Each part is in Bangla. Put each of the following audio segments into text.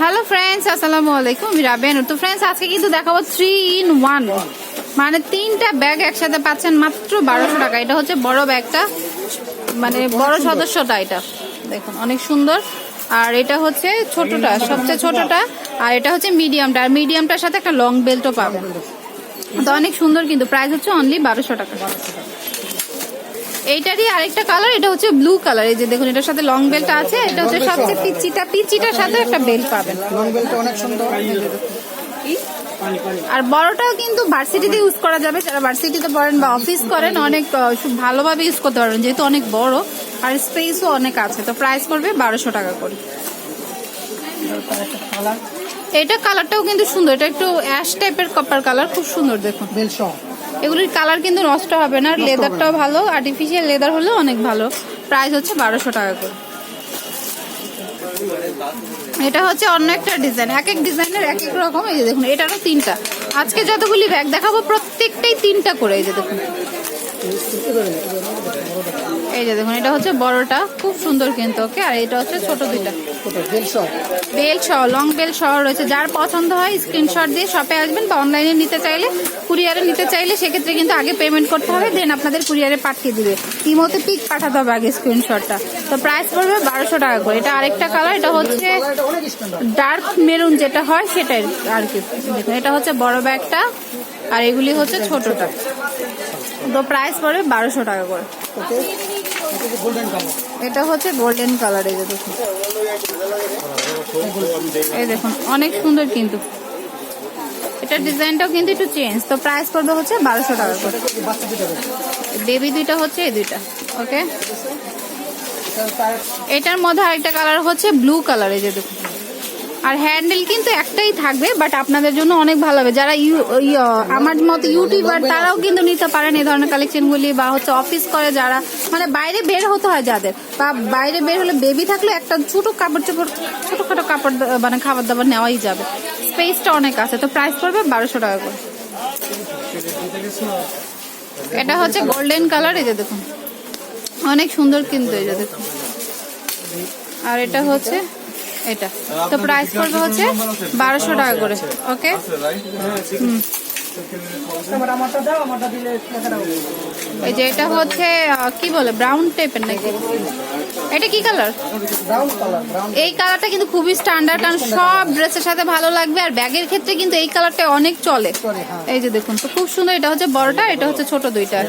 হ্যালো ফ্রেন্ডস আসসালামু আলাইকুম আমি রাবেন তো ফ্রেন্ডস আজকে কিন্তু দেখাবো থ্রি ইন ওয়ান মানে তিনটা ব্যাগ একসাথে পাচ্ছেন মাত্র বারোশো টাকা। এটা হচ্ছে বড় ব্যাগটা মানে বড় সদস্যটা এটা। দেখুন অনেক সুন্দর। আর এটা হচ্ছে ছোটটা সবচেয়ে ছোটটা। আর এটা হচ্ছে মিডিয়ামটা আর মিডিয়ামটার সাথে একটা লং বেল্টও পাবেন। তো অনেক সুন্দর কিন্তু। প্রাইস হচ্ছে অনলি বারোশো টাকা। এইটারই আরেকটা কালার এটা হচ্ছে ব্লু কালার এই যে দেখুন এটার সাথে লং বেল্ট আছে এটা হচ্ছে সবচেয়ে পিচিটা পিচিটার সাথে একটা বেল্ট পাবেন। লং বেলটা অনেক সুন্দর। আর বড়টাও কিন্তু ভার্সিটিতে ইউজ করা যাবে। যারা ভার্সিটিতে পড়েন বা অফিস করেন অনেক খুব ভালোভাবে ইউজ করতে পারবেন। যেহেতু অনেক বড় আর স্পেসও অনেক আছে। তো প্রাইস পড়বে বারোশো টাকা করে। এটা কালারটাও কিন্তু সুন্দর। এটা একটু অ্যাশ টাইপের কপার কালার খুব সুন্দর দেখুন। বেল সহ। এগুলির কালার কিন্তু নষ্ট হবে না লেদারটাও ভালো আর্টিফিশিয়াল লেদার হলেও অনেক ভালো। প্রাইস হচ্ছে বারোশো টাকা করে। এটা হচ্ছে অন্য একটা ডিজাইন এক এক ডিজাইনের এক এক রকম এই যে দেখুন এটারও তিনটা। আজকে যতগুলি ব্যাগ দেখাবো প্রত্যেকটাই তিনটা করে এই যে দেখুন। এই যে দেখুন, এটা হচ্ছে বড়টা। খুব সুন্দর কিন্তু, ওকে? আর এটা হচ্ছে ছোট দুইটা। বেল সহ লং বেল সহ রয়েছে। যার পছন্দ হয় স্ক্রিনশট দিয়ে শপে আসবেন বা অনলাইনে নিতে চাইলে কুরিয়ারে নিতে চাইলে, সেক্ষেত্রে কিন্তু আগে পেমেন্ট করতে হবে দেন আপনাদের কুরিয়ারে পাঠিয়ে দিবে। ইমোতে পিক পাঠাতে হবে আগে স্ক্রিনশটটা তো প্রাইস পড়বে বারোশো টাকা করে। এটা আরেকটা কালার এটা হচ্ছে ডার্ক মেরুন যেটা হয়, সেটাই আর কি। এটা হচ্ছে বড় ব্যাগটা, আর এগুলি হচ্ছে ছোটটা। তো প্রাইস পড়বে বারোশো টাকা করে। এটা হচ্ছে গোল্ডেন কালার এই দেখুন। এই দেখুন অনেক সুন্দর কিন্তু। এটার ডিজাইনটাও কিন্তু একটু চেঞ্জ তো প্রাইস পড়বে হচ্ছে বারোশো টাকা করে। বেবি দুইটা হচ্ছে এই দুইটা ওকে এটার মধ্যে আরেকটা কালার হচ্ছে ব্লু কালার এই যে দেখুন। আর হ্যান্ডেল কিন্তু একটাই থাকবে বাট আপনাদের জন্য অনেক ভালো হবে। যারা আমার মতো ইউটিউবার, তারাও কিন্তু নিতে পারেন এই ধরনের কালেকশনগুলি বা হচ্ছে অফিস করে যারা মানে বাইরে বের হতে হয় যাদের। বা বাইরে বের হলে বেবি থাকলে একটা ছোট কাপড় চোপড়, ছোটখাটো কাপড় মানে খাবার দাবার নেওয়াই যাবে। স্পেসটা অনেক আছে, তো প্রাইস পড়বে বারোশো টাকা করে। এটা হচ্ছে গোল্ডেন কালার এই যে দেখুন। অনেক সুন্দর কিন্তু এই যে দেখুন। আর এটা হচ্ছে এটা। তো প্রাইস পড়বে হচ্ছে বারোশো টাকা করে ওকে এই যে এটা হচ্ছে কি বলে ব্রাউন টাইপের নাকি? এটা কি কালার এই কালারটা কিন্তু খুবই স্ট্যান্ডার্ড কারণ সব ড্রেসের সাথে ভালো লাগবে আর ব্যাগের ক্ষেত্রে কিন্তু এই কালারটা অনেক চলে। এই যে দেখুন, তো খুব সুন্দর, এটা হচ্ছে বড়টা, এটা হচ্ছে ছোট দুইটা।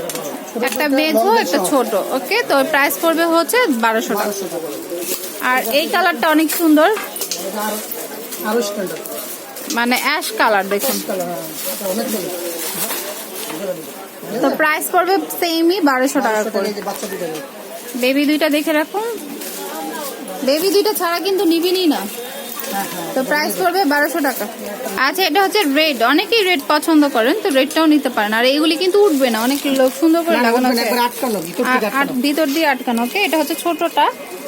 একটা মেঝো, একটা ছোট ওকে তো প্রাইস পড়বে হচ্ছে বারোশো টাকা। আর এই কালারটা অনেক সুন্দর। মানে অ্যাশ কালার দেখুন। তো প্রাইস পড়বে সেমই বারোশো টাকা করে। বেবি দুইটা দেখে রাখুন। বেবি দুইটা ছাড়া কিন্তু নিবিনই না। তো প্রাইস পড়বে বারোশো টাকা। আচ্ছা এটা হচ্ছে রেড অনেকেই রেড পছন্দ করেন তো রেডটাও নিতে পারেন। আর এইগুলি কিন্তু উঠবে না অনেক লোক সুন্দর করে লাগানো ভিতর দিয়ে আটকানো। ওকে এটা হচ্ছে ছোটটা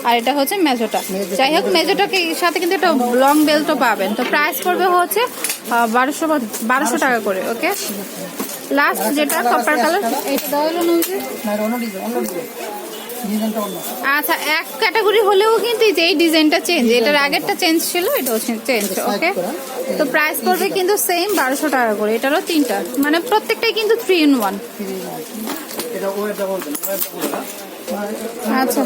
আর এটা হচ্ছে মেজোটা। যাই হোক মেজোটাকে সাথে কিন্তু একটা লং বেল্টও পাবেন। তো প্রাইস পড়বে হচ্ছে বারোশো বারোশো টাকা করে ওকে লাস্ট যেটা কপার কালার এটা দেওয়া হলো আচ্ছা এক ক্যাটাগরি হলেও কিন্তু এই যে এই ডিজাইনটা চেঞ্জ এটার আগেরটা চেঞ্জ ছিল এটাও চেঞ্জ ওকে তো প্রাইস পড়বে কিন্তু সেম বারোশো টাকা করে এটারও তিনটা। মানে প্রত্যেকটাই কিন্তু থ্রি ইন ওয়ান আচ্ছা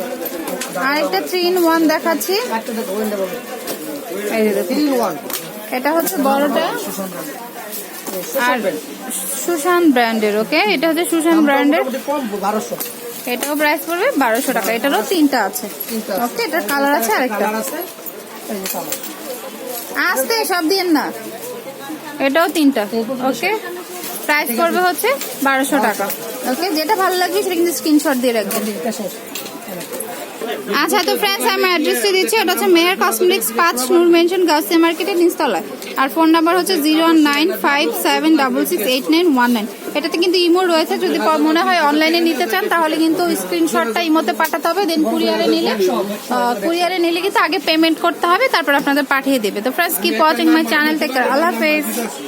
আরেকটা থ্রি ইন ওয়ান দেখাচ্ছি। এটা হচ্ছে বড়টা। আর সুশান ব্র্যান্ডের ওকে এটা হচ্ছে সুশান ব্র্যান্ডের। বারোশো। এটাও প্রাইস পড়বে বারোশো টাকা। এটারও তিনটা আছে। ওকে এটার কালার আছে আরেকটা। আসতে সব দিন না। এটাও তিনটা। ওকে প্রাইস পড়বে হচ্ছে বারোশো টাকা। ওকে যেটা ভালো লাগবে সেটা কিন্তু স্ক্রিনশট দিয়ে রাখবেন। আচ্ছা তো ফ্রেন্ডস আমি অ্যাড্রেসটা দিচ্ছি। ওটা হচ্ছে মেয়ার কসমেটিক্স পাঁচ নূর মেনশন গাউসিয়া মার্কেটের নিচতলায়। আর ফোন নাম্বার হচ্ছে zero nine five seven double six eight nine one nine এটাতে কিন্তু ইমো রয়েছে। যদি মনে হয় অনলাইনে নিতে চান, তাহলে কিন্তু স্ক্রিনশটটা ইমোতে পাঠাতে হবে দেন কুরিয়ারে নিলে কুরিয়ারে নিলে কিন্তু আগে পেমেন্ট করতে হবে, তারপর আপনাদের পাঠিয়ে দেবে। তো friends keep watching my channel থেকে আল্লাহ হাফেজ।